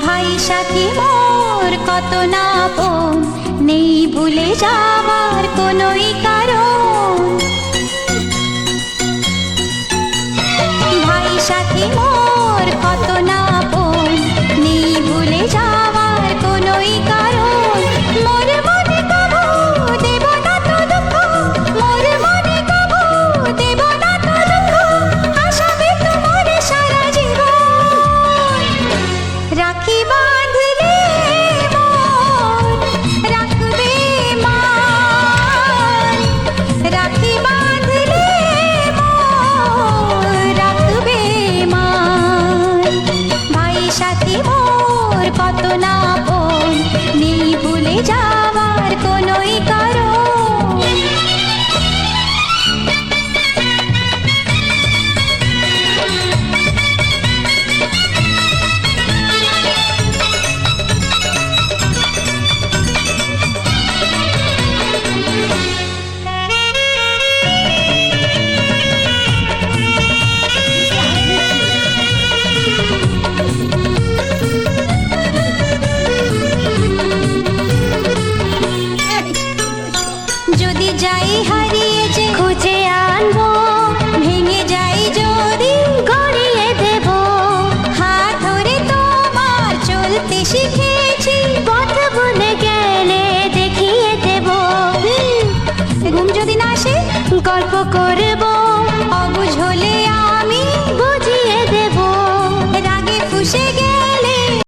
ভাই সাথী, মোর কত না পন নেই ভুলে যাওয়ার কোনোই কারণ। ভাই সাথী, মোর কত না কি বা যাই হারিয়ে যে খুঁজে আনব।